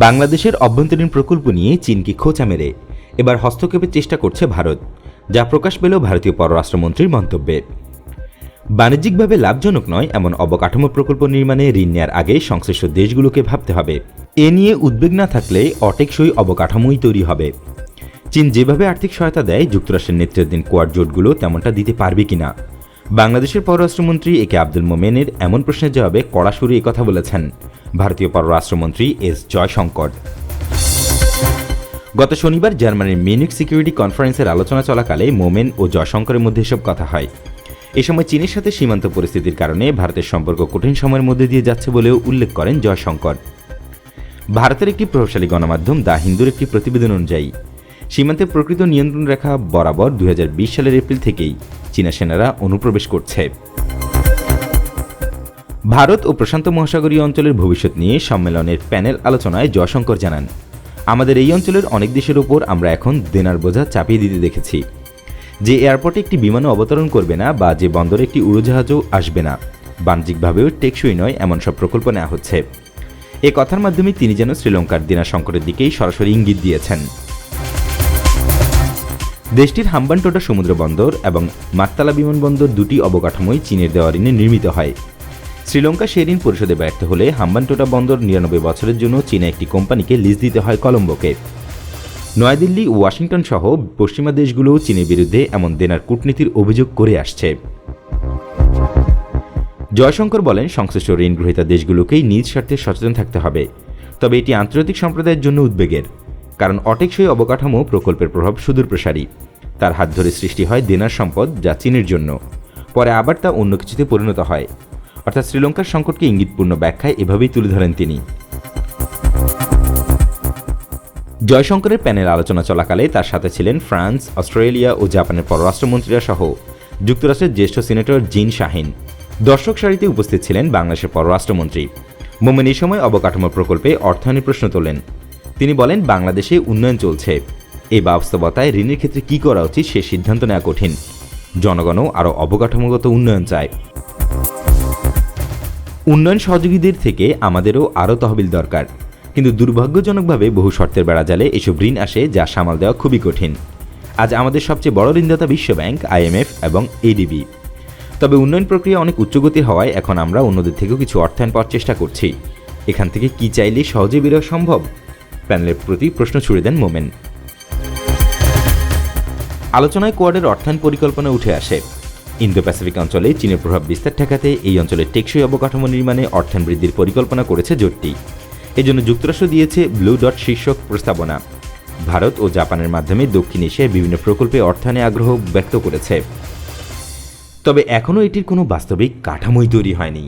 বাংলাদেশের অভ্যন্তরীণ প্রকল্প নিয়ে চীনকে খোঁচা মেরে এবার হস্তক্ষেপের চেষ্টা করছে ভারত, যা প্রকাশ পেল ভারতীয় পররাষ্ট্রমন্ত্রীর মন্তব্যে। বাণিজ্যিকভাবে লাভজনক নয় এমন অবকাঠামো প্রকল্প নির্মাণে ঋণ নেওয়ার আগে সংশ্লিষ্ট দেশগুলোকে ভাবতে হবে। এ নিয়ে উদ্বেগ না থাকলে অটেকসই অবকাঠামোই তৈরি হবে। চীন যেভাবে আর্থিক সহায়তা দেয়, যুক্তরাষ্ট্রের নেতৃত্বাধীন কোয়াড জোটগুলো তেমনটা দিতে পারবে কিনা? বাংলাদেশের পররাষ্ট্রমন্ত্রী এ কে আব্দুল মোমেনের এমন প্রশ্নের জবাবে কড়া সুরে কথা বলেছেন ভারতীয় পররাষ্ট্রমন্ত্রী এস জয়শঙ্কর। গত শনিবার জার্মানির মিউনিক সিকিউরিটি কনফারেন্সের আলোচনা চলাকালে মোমেন ও জয়শঙ্করের মধ্যে এসব কথা হয়। এ সময় চীনের সাথে সীমান্ত পরিস্থিতির কারণে ভারতের সম্পর্ক কঠিন সময়ের মধ্যে দিয়ে যাচ্ছে বলেও উল্লেখ করেন জয়শঙ্কর। ভারতের একটি প্রভাবশালী গণমাধ্যম দা হিন্দুর একটি প্রতিবেদন অনুযায়ী সীমান্তে প্রকৃত নিয়ন্ত্রণ রেখা বরাবর দুই হাজার বিশ সালের এপ্রিল থেকেই চীনা সেনারা অনুপ্রবেশ করছে। ভারত ও প্রশান্ত মহাসাগরীয় অঞ্চলের ভবিষ্যৎ নিয়ে সম্মেলনের প্যানেল আলোচনায় জয়শঙ্কর জানান, আমাদের এই অঞ্চলের অনেক দেশের ওপর আমরা এখন দেনার বোঝা চাপিয়ে দিতে দেখেছি। যে এয়ারপোর্টে একটি বিমানও অবতরণ করবে না বা যে বন্দরে একটি উড়োজাহাজও আসবে না, বাণিজ্যিকভাবেও টেকসই নয় এমন সব প্রকল্প নেওয়া হচ্ছে। এ কথার মাধ্যমে তিনি যেন শ্রীলঙ্কার দেনা সংকটের দিকেই সরাসরি ইঙ্গিত দিয়েছেন। দেশটির হাম্বানটোটা সমুদ্র বন্দর এবং মাত্তালা বিমানবন্দর দুটি অবকাঠামোই চীনের দেওয়া ঋণে নির্মিত হয়। শ্রীলঙ্কা সে ঋণ পরিশোধে ব্যর্থ হলে হাম্বানটোটা বন্দর নিরানব্বই বছরের জন্য চীনা একটি কোম্পানিকে লিজ দিতে হয় কলম্বোকে। নয়াদিল্লি, ওয়াশিংটন সহ পশ্চিমা দেশগুলোও চীনের বিরুদ্ধে এমন দেনার কূটনীতির অভিযোগ করে আসছে। জয়শঙ্কর বলেন, সংশ্লিষ্ট ঋণ গ্রহীতা দেশগুলোকেই নিজ স্বার্থে সচেতন থাকতে হবে। তবে এটি আন্তর্জাতিক সম্প্রদায়ের জন্য উদ্বেগের। কারণ অটেকসই অবকাঠামো প্রকল্পের প্রভাব সুদূর প্রসারী। তার হাত ধরে সৃষ্টি হয় দেনার সম্পদ যা চীনের জন্য। পরে আবার তা অন্য কিছুতে পরিণত হয়। অর্থাৎ শ্রীলঙ্কার সংকটকে ইঙ্গিতপূর্ণ ব্যাখ্যায় এভাবেই তুলে ধরেন তিনি। জয়শঙ্করের প্যানেল আলোচনা চলাকালে তার সাথে ছিলেন ফ্রান্স, অস্ট্রেলিয়া ও জাপানের পররাষ্ট্রমন্ত্রীরা সহ যুক্তরাষ্ট্রের জ্যেষ্ঠ সিনেটর জিন শাহিন। দর্শক সারিতে উপস্থিত ছিলেন বাংলাদেশের পররাষ্ট্রমন্ত্রী। মোমেন এই সময় অবকাঠামো প্রকল্পে অর্থায়নের প্রশ্ন তোলেন। তিনি বলেন, বাংলাদেশে উন্নয়ন চলছে। এই বাস্তবতায় ঋণের ক্ষেত্রে কী করা উচিত সে সিদ্ধান্ত নেওয়া কঠিন। জনগণও আরও অবকাঠামোগত উন্নয়ন চায়। উন্নয়ন সহযোগীদের থেকে আমাদেরও আরও তহবিল দরকার। কিন্তু দুর্ভাগ্যজনকভাবে বহু শর্তের বেড়া জালে এসব ঋণ আসে যা সামাল দেওয়া খুবই কঠিন। আজ আমাদের সবচেয়ে বড় ঋণদাতা বিশ্বব্যাংক আইএমএফ এবং এডিবি তবে উন্নয়ন প্রক্রিয়া অনেক উচ্চগতি হওয়ায় এখন আমরা অন্যদের থেকেও কিছু অর্থায়ন পাওয়ার চেষ্টা করছি। এখান থেকে কি চাইলে সহজে বেরোয়া সম্ভব? প্যানেলের প্রতি প্রশ্ন ছুড়ে দেন মোমেন। আলোচনায় কোয়াডের অর্থায়ন পরিকল্পনা উঠে আসে। ইন্দো প্যাসিফিক অঞ্চলে চীনের প্রভাব বিস্তার ঠেকাতে এই অঞ্চলের টেকসই অবকাঠামো নির্মাণে অর্থায়ন বৃদ্ধির পরিকল্পনা করেছে জোটটি। এজন্য যুক্তরাষ্ট্র দিয়েছে ব্লু ডট শীর্ষক প্রস্তাবনা। ভারত ও জাপানের মাধ্যমে দক্ষিণ এশিয়ায় বিভিন্ন প্রকল্পে অর্থায়নে আগ্রহ ব্যক্ত করেছে। তবে এখনও এটির কোনো বাস্তবিক কাঠামোই তৈরি হয়নি।